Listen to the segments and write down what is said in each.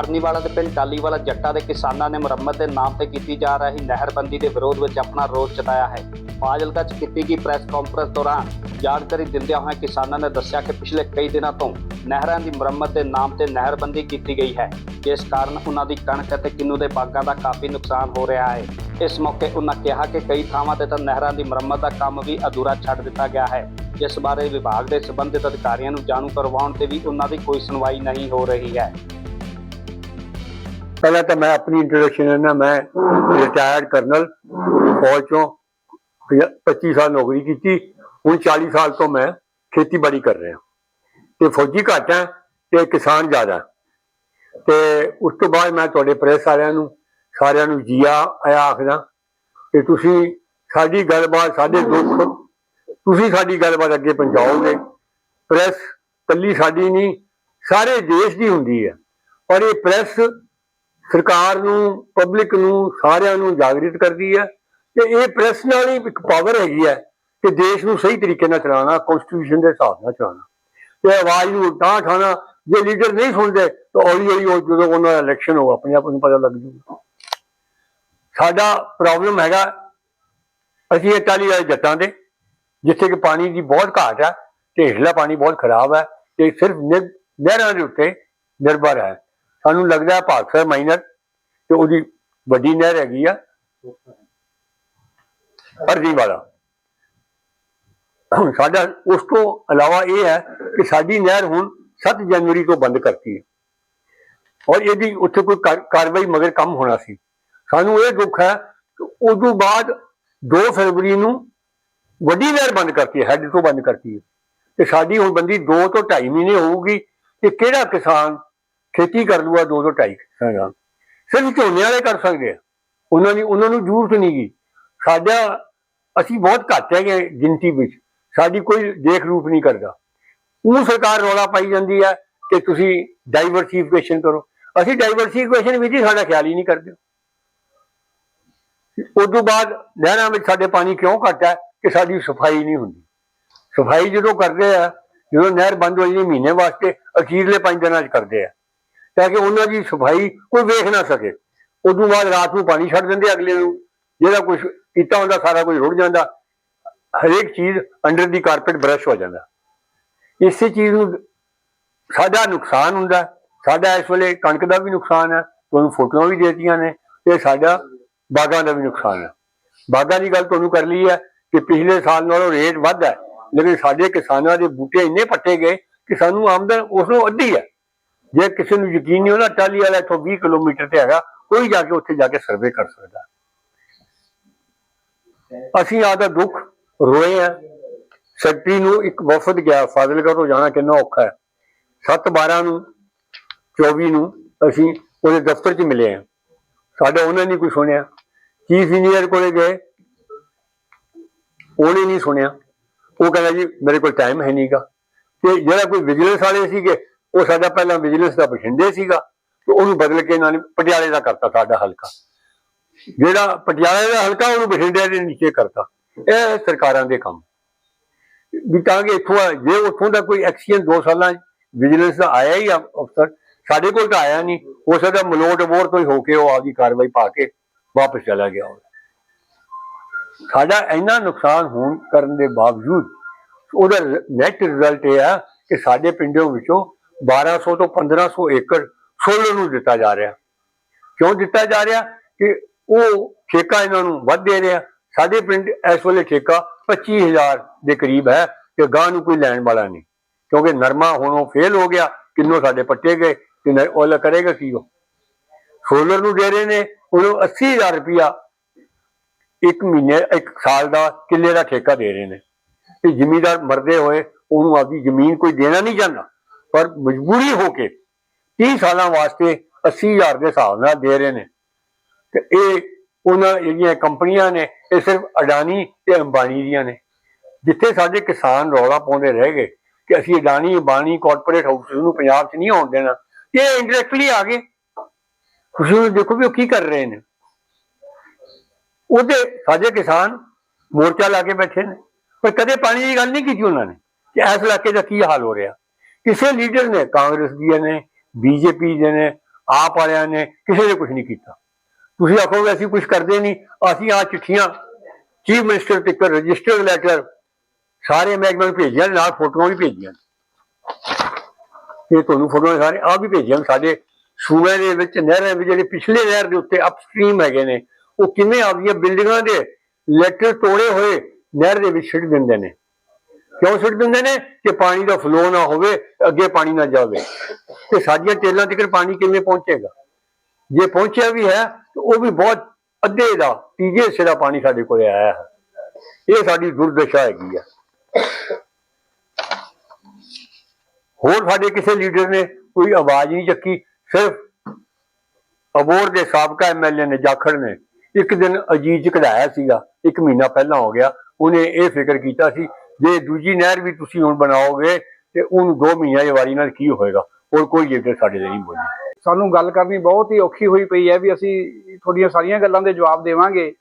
ਅਰਨੀਵਾਲਾ ਦੇ ਪਿੰਡ ਟਾਲੀਵਾਲਾ ਜੱਟਾ ਦੇ ਕਿਸਾਨਾਂ ਨੇ ਮੁਰੰਮਤ ਦੇ ਨਾਮ ਤੇ ਕੀਤੀ ਜਾ ਰਹੀ ਨਹਿਰਬੰਦੀ ਦੇ ਵਿਰੋਧ ਵਿੱਚ ਆਪਣਾ ਰੋਸ ਜਤਾਇਆ ਹੈ। ਫਾਜ਼ਿਲਕਾ 'ਚ ਕੀਤੀ ਗਈ ਪ੍ਰੈਸ ਕਾਨਫਰੰਸ ਦੌਰਾਨ ਜਾਣਕਾਰੀ ਦਿੰਦਿਆਂ ਹੋਇਆਂ ਕਿਸਾਨਾਂ ਨੇ ਦੱਸਿਆ ਕਿ ਪਿਛਲੇ ਕਈ ਦਿਨਾਂ ਤੋਂ ਨਹਿਰਾਂ ਦੀ ਮੁਰੰਮਤ ਦੇ ਨਾਮ ਤੇ ਨਹਿਰਬੰਦੀ ਕੀਤੀ ਗਈ ਹੈ। ਜਿਸ ਕਾਰਨ ਉਹਨਾਂ ਦੀ ਕਣਕ ਅਤੇ ਕਿੰਨੂ ਦੇ ਬਾਗਾਂ ਦਾ ਕਾਫੀ ਨੁਕਸਾਨ ਹੋ ਰਿਹਾ ਹੈ। ਇਸ ਮੌਕੇ ਉਹਨਾਂ ਕਿਹਾ ਕਿ ਕਈ ਥਾਵਾਂ ਤੇ ਤਾਂ ਨਹਿਰਾਂ ਦੀ ਮੁਰੰਮਤ ਦਾ ਕੰਮ ਵੀ ਅਧੂਰਾ ਛੱਡ ਦਿੱਤਾ ਗਿਆ ਹੈ। ਜਿਸ ਬਾਰੇ ਵਿਭਾਗ ਦੇ ਸੰਬੰਧਿਤ ਅਧਿਕਾਰੀਆਂ ਨੂੰ ਜਾਣੂ ਕਰਵਾਉਣ ਤੇ ਵੀ ਉਹਨਾਂ ਦੀ ਕੋਈ ਸੁਣਵਾਈ ਨਹੀਂ ਹੋ ਰਹੀ ਹੈ। ਪਹਿਲਾਂ ਤਾਂ ਮੈਂ ਆਪਣੀ ਇੰਟਰੋਡਕਸ਼ਨ ਹੈ ਮੈਂ ਰਿਟਾਇਰਡ ਕਰਨਲ ਫੌਜ ਚੋਂ 25 ਸਾਲ ਨੌਕਰੀ ਕੀਤੀ, ਹੁਣ 40 ਸਾਲ ਤੋਂ ਮੈਂ ਖੇਤੀਬਾੜੀ ਕਰ ਰਿਹਾ। ਤੇ ਫੌਜੀ ਘੱਟ ਹੈ ਤੇ ਕਿਸਾਨ ਜ਼ਿਆਦਾ ਤੇ ਉਸ ਤੋਂ ਬਾਅਦ ਮੈਂ ਤੁਹਾਡੇ ਪ੍ਰੈਸ ਵਾਲਿਆਂ ਨੂੰ, ਸਾਰਿਆਂ ਨੂੰ ਜੀਆ ਆਇਆ ਆਖਦਾ ਕਿ ਤੁਸੀਂ ਸਾਡੀ ਗੱਲਬਾਤ, ਸਾਡੇ ਦੁੱਖ, ਤੁਸੀਂ ਸਾਡੀ ਗੱਲਬਾਤ ਅੱਗੇ ਪਹੁੰਚਾਓਗੇ। ਪ੍ਰੈਸ ਕੱਲੀ ਸਾਡੀ ਨਹੀਂ, ਸਾਰੇ ਦੇਸ਼ ਦੀ ਹੁੰਦੀ ਹੈ। ਔਰ ਇਹ ਪ੍ਰੈਸ ਸਰਕਾਰ ਨੂੰ ਪਬਲਿਕ ਨੂੰ, ਸਾਰਿਆਂ ਨੂੰ ਜਾਗਰਿਤ ਕਰਦੀ ਹੈ ਤੇ ਇਹ ਪ੍ਰੈਸ ਨਾਲ ਹੀ ਇੱਕ ਪਾਵਰ ਹੈਗੀ ਹੈ ਕਿ ਦੇਸ਼ ਨੂੰ ਸਹੀ ਤਰੀਕੇ ਨਾਲ ਚਲਾਉਣਾ ਕਨਸਟੀਟਿਊਸ਼ਨ ਦੇ ਹਿਸਾਬ ਨਾਲ ਚਲਾਉਣਾ। ਤੇ ਆਵਾਜ਼ ਨੂੰ ਤਾਂ ਠਾਣਾ ਜੇ ਲੀਡਰ ਨਹੀਂ ਸੁਣਦੇ, ਤਾਂ ਹੌਲੀ ਹੌਲੀ ਉਹ ਜਦੋਂ ਉਹਨਾਂ ਦਾ ਇਲੈਕਸ਼ਨ ਹੋ ਆਪਣੇ ਆਪ ਨੂੰ ਪਤਾ ਲੱਗ ਜੂਗਾ। ਸਾਡਾ ਪ੍ਰੋਬਲਮ ਹੈਗਾ, ਅਸੀਂ ਇਟਾਲੀ ਵਾਲੇ ਜੱਟਾਂ ਦੇ, ਜਿੱਥੇ ਕਿ ਪਾਣੀ ਦੀ ਬਹੁਤ ਘਾਟ ਹੈ ਤੇ ਹੇਠਲਾ ਪਾਣੀ ਬਹੁਤ ਖਰਾਬ ਹੈ, ਤੇ ਸਿਰਫ ਨਹਿਰਾਂ ਦੇ ਉੱਤੇ ਨਿਰਭਰ ਹੈ। ਸਾਨੂੰ ਲੱਗਦਾ ਹੈ ਭਾਗਸਰ ਮਾਈਨਰ ਤੇ ਉਹਦੀ ਵੱਡੀ ਨਹਿਰ ਹੈਗੀ ਆ। ਅਰਜੀ ਵਾਲਾ। ਹੁਣ ਸਾਡਾ ਉਸ ਤੋਂ ਇਲਾਵਾ ਇਹ ਹੈ ਕਿ ਸਾਡੀ ਨਹਿਰ ਹੁਣ 7 ਜਨਵਰੀ ਤੋਂ ਬੰਦ ਕਰਤੀ ਹੈ। ਔਰ ਇਹਦੀ ਉੱਥੇ ਕੋਈ ਕਾਰਵਾਈ ਮਗਰ ਕੰਮ ਹੋਣਾ ਸੀ। ਸਾਨੂੰ ਇਹ ਦੁੱਖ ਹੈ ਕਿ ਉਦੋਂ ਬਾਅਦ 2 ਫਰਵਰੀ ਨੂੰ ਵੱਡੀ ਨਹਿਰ ਬੰਦ ਕਰਤੀ ਹੈ, ਹੈਡ ਤੋਂ ਬੰਦ ਕਰਤੀ ਹੈ। ਤੇ ਸਾਡੀ ਹੁਣ ਬੰਦੀ 2 ਤੋਂ 2.5 ਮਹੀਨੇ ਹੋਊਗੀ ਕਿ ਕਿਹੜਾ ਕਿਸਾਨ ਖੇਤੀ ਕਰ ਲੂਗਾ 2 ਤੋਂ 2.5 ਸਾਲਾਂ ਸਿਰਫ ਝੋਨੇ ਵਾਲੇ ਕਰ ਸਕਦੇ ਆ। ਉਹਨਾਂ ਦੀ ਉਹਨਾਂ ਨੂੰ ਜ਼ਰੂਰਤ ਨਹੀਂ ਗੀ। ਸਾਡਾ ਅਸੀਂ ਬਹੁਤ ਘੱਟ ਹੈਗੇ ਗਿਣਤੀ ਵਿੱਚ। ਸਾਡੀ ਕੋਈ ਦੇਖ ਰੂਪ ਨਹੀਂ ਕਰਦਾ। ਉਹ ਸਰਕਾਰ ਰੌਲਾ ਪਾਈ ਜਾਂਦੀ ਹੈ ਕਿ ਤੁਸੀਂ ਡਾਈਵਰਸੀਫਿਕੇਸ਼ਨ ਕਰੋ। ਅਸੀਂ ਡਾਈਵਰਸੀਫਿਕੇਸ਼ਨ ਵਿੱਚ ਹੀ ਸਾਡਾ ਖਿਆਲ ਹੀ ਨਹੀਂ ਕਰਦੇ। ਉਸ ਤੋਂ ਬਾਅਦ ਨਹਿਰਾਂ ਵਿੱਚ ਸਾਡੇ ਪਾਣੀ ਕਿਉਂ ਘੱਟ ਹੈ ਕਿ ਸਾਡੀ ਸਫ਼ਾਈ ਨਹੀਂ ਹੁੰਦੀ। ਸਫ਼ਾਈ ਜਦੋਂ ਕਰਦੇ ਆ ਜਦੋਂ ਨਹਿਰ ਬੰਦ ਹੋ ਜਾਂਦੀ ਮਹੀਨੇ ਵਾਸਤੇ ਅਖੀਰਲੇ ਪੰਜ ਦਿਨਾਂ 'ਚ ਕਰਦੇ ਆ। ਤਾਂ ਕਿ ਉਹਨਾਂ ਦੀ ਸਫ਼ਾਈ ਕੋਈ ਵੇਖ ਨਾ ਸਕੇ। ਉਦੋਂ ਬਾਅਦ ਰਾਤ ਨੂੰ ਪਾਣੀ ਛੱਡ ਦਿੰਦੇ ਅਗਲੇ ਨੂੰ। ਜਿਹੜਾ ਕੁਝ ਕੀਤਾ ਹੁੰਦਾ, ਸਾਰਾ ਕੁਝ ਰੁੜ ਜਾਂਦਾ। ਹਰੇਕ ਚੀਜ਼ ਅੰਡਰ ਦੀ ਕਾਰਪੇਟ ਬ੍ਰਸ਼ ਹੋ ਜਾਂਦਾ। ਇਸੇ ਚੀਜ਼ ਨੂੰ ਸਾਡਾ ਨੁਕਸਾਨ ਹੁੰਦਾ। ਸਾਡਾ ਇਸ ਵੇਲੇ ਕਣਕ ਦਾ ਵੀ ਨੁਕਸਾਨ ਹੈ। ਤੁਹਾਨੂੰ ਫੋਟੋਆਂ ਵੀ ਦੇਤੀਆਂ ਨੇ ਤੇ ਸਾਡਾ ਬਾਗਾਂ ਦਾ ਵੀ ਨੁਕਸਾਨ ਹੈ। ਬਾਗਾਂ ਦੀ ਗੱਲ ਤੁਹਾਨੂੰ ਕਰ ਲਈ ਹੈ ਕਿ ਪਿਛਲੇ ਸਾਲ ਨਾਲੋਂ ਰੇਟ ਵੱਧ ਹੈ। ਲੇਕਿਨ ਸਾਡੇ ਕਿਸਾਨਾਂ ਦੇ ਬੂਟੇ ਇੰਨੇ ਪੱਟੇ ਗਏ ਕਿ ਸਾਨੂੰ ਆਮਦਨ ਉਸ ਨੂੰ ਅੱਧੀ ਹੈ। ਜੇ ਕਿਸੇ ਨੂੰ ਯਕੀਨ ਨਹੀਂ ਹੁੰਦਾ ਟਾਲੀ ਵਾਲਾ ਇੱਥੋਂ 20 ਕਿਲੋਮੀਟਰ ਤੇ ਹੈਗਾ, ਕੋਈ ਜਾ ਕੇ ਉੱਥੇ ਜਾ ਕੇ ਸਰਵੇ ਕਰ ਸਕਦਾ। ਅਸੀਂ ਆਦਾ ਦੁੱਖ ਰੋਏ ਆ। ਸੈਕਟਰੀ ਨੂੰ ਇੱਕ ਵਫਦ ਗਿਆ, ਫਾਜ਼ਿਲਕਾ ਤੋਂ ਜਾਣਾ ਕਿੰਨਾ ਔਖਾ ਹੈ। 7 12 ਨੂੰ 24 ਨੂੰ ਅਸੀਂ ਉਹਦੇ ਦਫ਼ਤਰ 'ਚ ਮਿਲੇ ਆ। ਸਾਡਾ ਉਹਨਾਂ ਨੇ ਕੋਈ ਸੁਣਿਆ। ਚੀਫ ਇੰਜੀਨੀਅਰ ਕੋਲੇ ਗਏ। ਉਹਨੇ ਨਹੀਂ ਸੁਣਿਆ। ਉਹ ਕਹਿੰਦਾ ਜੀ, ਮੇਰੇ ਕੋਲ ਟਾਈਮ ਹੈ ਨਹੀਂਗਾ ਤੇ ਜਿਹੜਾ ਕੋਈ ਵਿਜੀਲੈਂਸ ਵਾਲੇ ਸੀਗੇ ਉਹ ਸਾਡਾ ਪਹਿਲਾਂ ਵਿਜੀਲੈਂਸ ਦਾ ਬਠਿੰਡੇ ਸੀਗਾ ਤੇ ਉਹਨੂੰ ਬਦਲ ਕੇ ਇਹਨਾਂ ਨੇ ਪਟਿਆਲੇ ਦਾ ਕਰਤਾ ਸਾਡਾ ਹਲਕਾ। ਜਿਹੜਾ ਪਟਿਆਲੇ ਦਾ ਹਲਕਾ, ਉਹਨੂੰ ਬਠਿੰਡੇ ਦੇ ਨੀਚੇ ਕਰਤਾ। ਇਹ ਸਰਕਾਰਾਂ ਦੇ ਕੰਮ। ਵੀ ਤਾਂ ਕਿ ਇੱਥੋਂ ਜੇ ਉੱਥੋਂ ਦਾ ਕੋਈ ਐਕਸੀਅਨ 2 ਸਾਲਾਂ ਵਿਜੀਲੈਂਸ ਦਾ ਆਇਆ ਹੀ ਅਫਸਰ, ਸਾਡੇ ਕੋਲ ਤਾਂ ਆਇਆ ਨਹੀਂ। ਹੋ ਸਕਦਾ ਮਲੋਟ ਬੋਰ ਤੋਂ ਹੀ ਹੋ ਕੇ ਉਹ ਆਪਦੀ ਕਾਰਵਾਈ ਪਾ ਕੇ ਵਾਪਸ ਚਲਾ ਗਿਆ ਹੋਵੇ। ਸਾਡਾ ਇੰਨਾ ਨੁਕਸਾਨ ਹੋਣ ਕਰਨ ਦੇ ਬਾਵਜੂਦ ਉਹਦਾ ਨੈਟ ਰਿਜ਼ਲਟ ਇਹ ਆ ਕਿ ਸਾਡੇ ਪਿੰਡਾਂ ਵਿੱਚੋਂ 1200 ਤੋਂ 1500 ਏਕੜ ਸੋਲਰ ਨੂੰ ਦਿੱਤਾ ਜਾ ਰਿਹਾ। ਕਿਉਂ ਦਿੱਤਾ ਜਾ ਰਿਹਾ ਕਿ ਉਹ ਠੇਕਾ ਇਹਨਾਂ ਨੂੰ ਵੱਧ ਦੇ ਰਿਹਾ। ਸਾਡੇ ਪਿੰਡ ਇਸ ਵੇਲੇ ਠੇਕਾ 25000 ਦੇ ਕਰੀਬ ਹੈ ਤੇ ਗਾਂ ਨੂੰ ਕੋਈ ਲੈਣ ਵਾਲਾ ਨਹੀਂ। ਕਿਉਂਕਿ ਨਰਮਾ ਹੁਣ ਉਹ ਫੇਲ ਹੋ ਗਿਆ, ਕਿੰਨੋ ਸਾਡੇ ਪੱਟੇ ਗਏ ਕਿ ਨ- ਕਰੇਗਾ ਕੀ ਉਹ? ਸੋਲਰ ਨੂੰ ਦੇ ਰਹੇ ਨੇ, ਉਹਨੂੰ 80000 ਰੁਪਇਆ ਇੱਕ ਮਹੀਨੇ, ਇੱਕ ਸਾਲ ਦਾ ਕਿੱਲੇ ਦਾ ਠੇਕਾ ਦੇ ਰਹੇ ਨੇ। ਤੇ ਜ਼ਿਮੀਦਾਰ ਮਰਦੇ ਹੋਏ ਉਹਨੂੰ ਆਪਦੀ ਜ਼ਮੀਨ ਕੋਈ ਦੇਣਾ ਨਹੀਂ ਚਾਹੁੰਦਾ। ਪਰ ਮਜਬੂਰੀ ਹੋ ਕੇ 30 ਸਾਲਾਂ ਵਾਸਤੇ 80000 ਦੇ ਹਿਸਾਬ ਨਾਲ ਦੇ ਰਹੇ ਨੇ। ਤੇ ਇਹ ਉਹਨਾਂ ਜਿਹੜੀਆਂ ਕੰਪਨੀਆਂ ਨੇ, ਇਹ ਸਿਰਫ ਅਡਾਨੀ ਤੇ ਅੰਬਾਨੀ ਦੀਆਂ ਨੇ। ਜਿੱਥੇ ਸਾਡੇ ਕਿਸਾਨ ਰੌਲਾ ਪਾਉਂਦੇ ਰਹਿ ਗਏ ਕਿ ਅਸੀਂ ਅਡਾਨੀ, ਅੰਬਾਨੀ ਕਾਰਪੋਰੇਟ ਹਾਊਸ ਨੂੰ ਪੰਜਾਬ 'ਚ ਨਹੀਂ ਆਉਣ ਦੇਣਾ। ਇਹ ਇੰਡਾਇਰੈਕਟਲੀ ਆ ਗਏ। ਤੁਸੀਂ ਦੇਖੋ ਵੀ ਉਹ ਕੀ ਕਰ ਰਹੇ ਨੇ। ਉਹਦੇ ਸਾਡੇ ਕਿਸਾਨ ਮੋਰਚਾ ਲਾ ਕੇ ਬੈਠੇ ਨੇ। ਪਰ ਕਦੇ ਪਾਣੀ ਦੀ ਗੱਲ ਨਹੀਂ ਕੀਤੀ ਉਹਨਾਂ ਨੇ ਕਿ ਇਸ ਇਲਾਕੇ ਦਾ ਕੀ ਹਾਲ ਹੋ ਰਿਹਾ। ਕਿਸੇ ਲੀਡਰ ਨੇ, ਕਾਂਗਰਸ ਦੀਆਂ ਨੇ, ਬੀਜੇਪੀ ਦੇ ਨੇ, ਆਪ ਵਾਲਿਆਂ ਨੇ ਕਿਸੇ ਨੇ ਕੁਝ ਨਹੀਂ ਕੀਤਾ। ਤੁਸੀਂ ਆਖੋਗੇ ਅਸੀਂ ਕੁਝ ਕਰਦੇ ਨਹੀਂ, ਅਸੀਂ ਆ ਚਿੱਠੀਆਂ ਚੀਫ ਮਿਨਿਸਟਰ ਟਿਕਰ ਰਜਿਸਟਰਡ ਲੈਟਰ ਸਾਰੇ ਮਹਿਕਮੇ ਨੂੰ ਭੇਜਿਆ ਨਾਲ ਫੋਟੋਆਂ ਵੀ ਭੇਜੀਆਂ ਇਹ ਤੁਹਾਨੂੰ ਫੋਟੋਆਂ ਸਾਰੇ ਆ ਵੀ ਭੇਜੀਆਂ ਸਾਡੇ ਸੂਬੇ ਦੇ ਵਿੱਚ, ਨਹਿਰਾਂ ਵਿੱਚ ਜਿਹੜੇ ਪਿਛਲੇ ਨਹਿਰ ਦੇ ਉੱਤੇ ਅਪਸਟ੍ਰੀਮ ਹੈਗੇ ਨੇ, ਉਹ ਕਿਵੇਂ ਆਪਦੀਆਂ ਬਿਲਡਿੰਗਾਂ ਦੇ ਲੈਟਰ ਤੋੜੇ ਹੋਏ ਨਹਿਰ ਦੇ ਵਿੱਚ ਛਿੜ ਦਿੰਦੇ ਨੇ। ਕਿਉਂ ਸੁੱਟ ਦਿੰਦੇ ਨੇ? ਕਿ ਪਾਣੀ ਦਾ ਫਲੋ ਨਾ ਹੋਵੇ, ਅੱਗੇ ਪਾਣੀ ਨਾ ਜਾਵੇ। ਤੇ ਸਾਡੀਆਂ ਟੇਲਾਂ ਤੱਕ ਪਾਣੀ ਕਿਵੇਂ ਪਹੁੰਚੇਗਾ? ਜੇ ਪਹੁੰਚਿਆ ਵੀ ਹੈ, ਤਾਂ ਉਹ ਵੀ ਬਹੁਤ ਅੱਧੇ ਦਾ, ਤੀਜੇ ਹਿੱਸੇ ਦਾ ਪਾਣੀ ਸਾਡੇ ਕੋਲ ਆਇਆ ਹੈ। ਇਹ ਸਾਡੀ ਦੁਰਦਸ਼ਾ ਹੈਗੀ ਆ। ਹੋਰ ਸਾਡੇ ਕਿਸੇ ਲੀਡਰ ਨੇ ਕੋਈ ਆਵਾਜ਼ ਨਹੀਂ ਚੱਕੀ? ਸਿਰਫ ਅਬੋਰ ਦੇ ਸਾਬਕਾ ਐਮਐਲਏ ਨੇ, ਜਾਖੜ ਨੇ, ਇੱਕ ਦਿਨ ਅਜੀਜ ਕਢਾਇਆ ਸੀਗਾ, ਇੱਕ ਮਹੀਨਾ ਪਹਿਲਾਂ ਹੋ ਗਿਆ, ਉਹਨੇ ਇਹ ਫਿਕਰ ਕੀਤਾ ਸੀ ਜੇ ਦੂਜੀ ਨਹਿਰ ਵੀ ਤੁਸੀਂ ਹੁਣ ਬਣਾਓਗੇ ਤੇ ਉਹਨੂੰ 2 ਮਹੀਨਿਆਂ ਦੀ ਵਾਰੀ ਨਾਲ ਕੀ ਹੋਏਗਾ? ਹੋਰ ਕੋਈ ਲੀਡਰ ਸਾਡੇ ਲਈ ਨਹੀਂ ਬੋਲੀ। ਸਾਨੂੰ ਗੱਲ ਕਰਨੀ ਬਹੁਤ ਹੀ ਔਖੀ ਹੋਈ ਪਈ ਹੈ ਵੀ ਅਸੀਂ ਤੁਹਾਡੀਆਂ ਸਾਰੀਆਂ ਗੱਲਾਂ ਦੇ ਜਵਾਬ ਦੇਵਾਂਗੇ,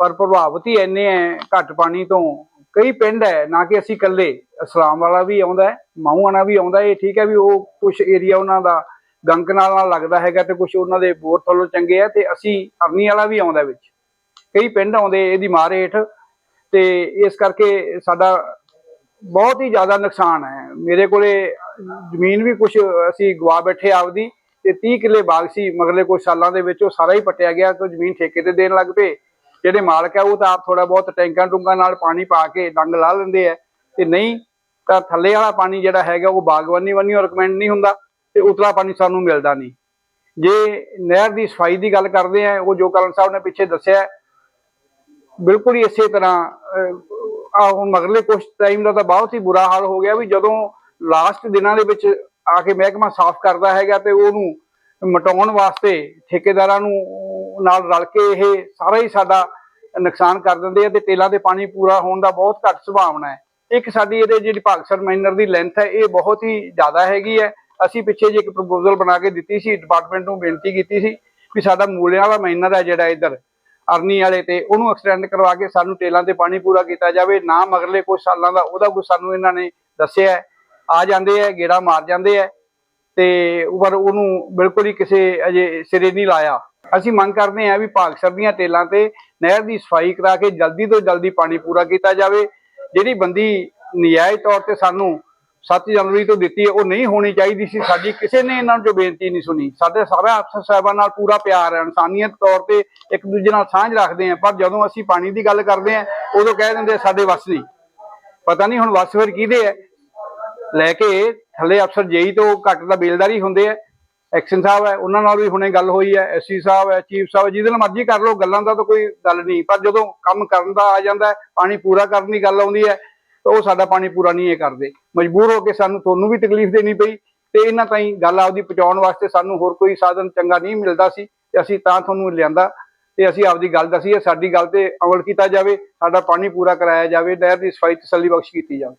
ਪਰ ਪ੍ਰਭਾਵਿਤ ਹੀ ਇੰਨੇ ਹੈ ਘੱਟ ਪਾਣੀ ਤੋਂ। ਕਈ ਪਿੰਡ ਹੈ, ਨਾ ਕਿ ਅਸੀਂ ਇਕੱਲੇ ਇਸਲਾਮ ਵਾਲਾ ਵੀ ਆਉਂਦਾ ਹੈ, ਮਾਹੂਆਣਾ ਵੀ ਆਉਂਦਾ ਇਹ ਠੀਕ ਹੈ ਵੀ ਉਹ ਕੁਝ ਏਰੀਆ ਉਹਨਾਂ ਦਾ ਗੰਗ ਨਾਲ ਨਾਲ ਲੱਗਦਾ ਹੈਗਾ ਤੇ ਕੁਝ ਉਹਨਾਂ ਦੇ ਬੋਰ ਥੱਲੋਂ ਚੰਗੇ ਆ ਤੇ ਅਸੀਂ ਅਰਨੀ ਵਾਲਾ ਵੀ ਆਉਂਦਾ ਵਿੱਚ। ਕਈ ਪਿੰਡ ਆਉਂਦੇ, ਇਹਦੀ ਮਾਰ ਹੇਠ ਤੇ ਇਸ ਕਰਕੇ ਸਾਡਾ ਬਹੁਤ ਹੀ ਜ਼ਿਆਦਾ ਨੁਕਸਾਨ ਹੈ। ਮੇਰੇ ਕੋਲੇ ਜ਼ਮੀਨ ਵੀ ਕੁਝ ਅਸੀਂ ਗਵਾ ਬੈਠੇ ਆਪਦੀ ਤੇ 30 ਕਿੱਲੇ ਬਾਗ ਸੀ, ਮਗਰਲੇ ਕੁਝ ਸਾਲਾਂ ਦੇ ਵਿੱਚ ਉਹ ਸਾਰਾ ਹੀ ਪੱਟਿਆ ਗਿਆ ਤੇ ਜ਼ਮੀਨ ਠੇਕੇ ਤੇ ਦੇਣ ਲੱਗ ਪਏ। ਜਿਹੜੇ ਮਾਲਕ ਹੈ ਉਹ ਤਾਂ ਆਪ ਥੋੜਾ ਬਹੁਤ ਟੈਂਕਾਂ ਟੁੰਕਾਂ ਨਾਲ ਪਾਣੀ ਪਾ ਕੇ ਡੰਗ ਲਾ ਲੈਂਦੇ ਆ ਤੇ ਨਹੀਂ ਤਾਂ ਥੱਲੇ ਵਾਲਾ ਪਾਣੀ ਜਿਹੜਾ ਹੈਗਾ ਉਹ ਬਾਗਬਾਨੀ ਵੰਨੀ ਰეკਮੈਂਡ ਨਹੀਂ ਹੁੰਦਾ ਤੇ ਉਤਲਾ ਪਾਣੀ ਸਾਨੂੰ ਮਿਲਦਾ ਨਹੀਂ। ਜੇ ਨਹਿਰ ਦੀ ਸਫ਼ਾਈ ਦੀ ਗੱਲ ਕਰਦੇ ਆ, ਉਹ ਜੋ ਕਰਨ ਸਾਹਿਬ ਨੇ ਪਿੱਛੇ ਦੱਸਿਆ ਬਿਲਕੁਲ ਹੀ ਇਸੇ ਤਰ੍ਹਾਂ ਆ ਹੁਣ ਮਗਰਲੇ ਕੁਝ ਟਾਈਮ ਦਾ ਤਾਂ ਬਹੁਤ ਹੀ ਬੁਰਾ ਹਾਲ ਹੋ ਗਿਆ ਵੀ ਜਦੋਂ ਲਾਸਟ ਦਿਨਾਂ ਦੇ ਵਿੱਚ ਆ ਕੇ ਮਹਿਕਮਾ ਸਾਫ਼ ਕਰਦਾ ਹੈਗਾ ਤੇ ਉਹਨੂੰ ਮਟਾਉਣ ਵਾਸਤੇ ਠੇਕੇਦਾਰਾਂ ਨੂੰ ਨਾਲ ਰਲ ਕੇ ਇਹ ਸਾਰਾ ਹੀ ਸਾਡਾ ਨੁਕਸਾਨ ਕਰ ਦਿੰਦੇ ਆ ਤੇ ਤੇਲਾਂ ਦੇ ਪਾਣੀ ਪੂਰਾ ਹੋਣ ਦਾ ਬਹੁਤ ਘੱਟ ਸੰਭਾਵਨਾ ਹੈ। ਇੱਕ ਸਾਡੀ ਇਹਦੇ ਜਿਹੜੀ ਭਾਗਸਰ ਮਾਈਨਰ ਦੀ ਲੈਂਥ ਹੈ, ਇਹ ਬਹੁਤ ਹੀ ਜ਼ਿਆਦਾ ਹੈਗੀ ਹੈ। ਅਸੀਂ ਪਿੱਛੇ ਜੇ ਇੱਕ ਪ੍ਰਪੋਜ਼ਲ ਬਣਾ ਕੇ ਦਿੱਤੀ ਸੀ ਡਿਪਾਰਟਮੈਂਟ ਨੂੰ ਬੇਨਤੀ ਕੀਤੀ ਸੀ ਵੀ ਸਾਡਾ ਮੂਲਿਆਂ ਵਾਲਾ ਮਾਈਨਰ ਹੈ ਜਿਹੜਾ ਇੱਧਰ ਅਰਨੀ ਵਾਲੇ ਤੇ ਉਹਨੂੰ ਐਕਸਟੈਂਡ ਕਰਵਾ ਕੇ ਸਾਨੂੰ ਟੇਲਾਂ ਤੇ ਪਾਣੀ ਪੂਰਾ ਕੀਤਾ ਜਾਵੇ, ਨਾ ਮਗਰਲੇ ਕੁਝ ਸਾਲਾਂ ਦਾ ਉਹਦਾ ਕੁਝ ਸਾਨੂੰ ਇਹਨਾਂ ਨੇ ਦੱਸਿਆ ਆ ਜਾਂਦੇ ਆ ਗੇੜਾ ਮਾਰ ਜਾਂਦੇ ਆ ਤੇ ਪਰ ਉਹਨੂੰ ਬਿਲਕੁਲ ਹੀ ਕਿਸੇ ਅਜੇ ਸਿਰੇ ਨਹੀਂ ਲਾਇਆ। ਅਸੀਂ ਮੰਗ ਕਰਦੇ ਹਾਂ ਵੀ ਭਾਗਸਰ ਦੀਆਂ ਟੇਲਾਂ ਤੇ ਨਹਿਰ ਦੀ ਸਫ਼ਾਈ ਕਰਾ ਕੇ ਜਲਦੀ ਤੋਂ ਜਲਦੀ ਪਾਣੀ ਪੂਰਾ ਕੀਤਾ ਜਾਵੇ। ਜਿਹੜੀ ਬੰਦੀ ਨਜਾਇਜ਼ ਤੌਰ ਤੇ ਸਾਨੂੰ 7 ਜਨਵਰੀ ਤੋਂ ਦਿੱਤੀ ਹੈ ਉਹ ਨਹੀਂ ਹੋਣੀ ਚਾਹੀਦੀ ਸੀ। ਸਾਡੀ ਕਿਸੇ ਨੇ ਇਹਨਾਂ ਨੂੰ ਜੋ ਬੇਨਤੀ ਨਹੀਂ ਸੁਣੀ। ਸਾਡੇ ਸਾਰੇ ਅਫਸਰ ਸਾਹਿਬਾਨ ਨਾਲ ਪੂਰਾ ਪਿਆਰ ਹੈ। ਇਨਸਾਨੀਅਤ ਤੌਰ ਤੇ ਇੱਕ ਦੂਜੇ ਨਾਲ ਸਾਂਝ ਰੱਖਦੇ ਆ ਪਰ ਜਦੋਂ ਅਸੀਂ ਪਾਣੀ ਦੀ ਗੱਲ ਕਰਦੇ ਆ ਉਦੋਂ ਕਹਿ ਦਿੰਦੇ ਸਾਡੇ ਵੱਸ ਨਹੀਂ। ਪਤਾ ਨਹੀਂ ਹੁਣ ਵੱਸ ਫਿਰ ਕਿਹਦੇ ਹੈ? ਲੈ ਕੇ ਥੱਲੇ ਅਫਸਰ ਜੇਈ ਤੋਂ ਘੱਟ ਦਾ ਬੇਲਦਾਰੀ ਹੁੰਦੇ ਆ ਐਕਸ਼ਨ ਸਾਹਿਬ ਹੈ ਉਹਨਾਂ ਨਾਲ ਵੀ ਹੁਣੇ ਗੱਲ ਹੋਈ ਹੈ। ਐਸਸੀ ਸਾਹਿਬ ਹੈ ਚੀਫ ਸਾਹਿਬ ਹੈ, ਜਿਹਦੇ ਨਾਲ ਮਰਜ਼ੀ ਕਰ ਲਓ ਗੱਲਾਂ ਦਾ ਤਾਂ ਕੋਈ ਗੱਲ ਨਹੀਂ। ਪਰ ਜਦੋਂ ਕੰਮ ਕਰਨ ਦਾ ਆ ਜਾਂਦਾ ਪਾਣੀ ਪੂਰਾ ਕਰਨ ਦੀ ਗੱਲ ਆਉਂਦੀ ਹੈ ਤਾਂ ਉਹ ਸਾਡਾ ਪਾਣੀ ਪੂਰਾ ਨਹੀਂ ਇਹ ਕਰਦੇ। ਮਜਬੂਰ ਹੋ ਕੇ ਸਾਨੂੰ ਤੁਹਾਨੂੰ ਵੀ ਤਕਲੀਫ ਦੇਣੀ ਪਈ ਤੇ ਇਹਨਾਂ ਤਾਈਂ ਗੱਲ ਆਪਦੀ ਪਹੁੰਚਾਉਣ ਵਾਸਤੇ ਸਾਨੂੰ ਹੋਰ ਕੋਈ ਸਾਧਨ ਚੰਗਾ ਨਹੀਂ ਮਿਲਦਾ ਸੀ ਤੇ ਅਸੀਂ ਤਾਂ ਤੁਹਾਨੂੰ ਲਿਆਂਦਾ ਤੇ ਅਸੀਂ ਆਪਦੀ ਗੱਲ ਦੱਸੀ ਸਾਡੀ ਗੱਲ ਤੇ ਅਮਲ ਕੀਤਾ ਜਾਵੇ, ਸਾਡਾ ਪਾਣੀ ਪੂਰਾ ਕਰਾਇਆ ਜਾਵੇ, ਨਹਿਰ ਦੀ ਸਫ਼ਾਈ ਤਸੱਲੀ ਬਖਸ਼ ਕੀਤੀ ਜਾਵੇ।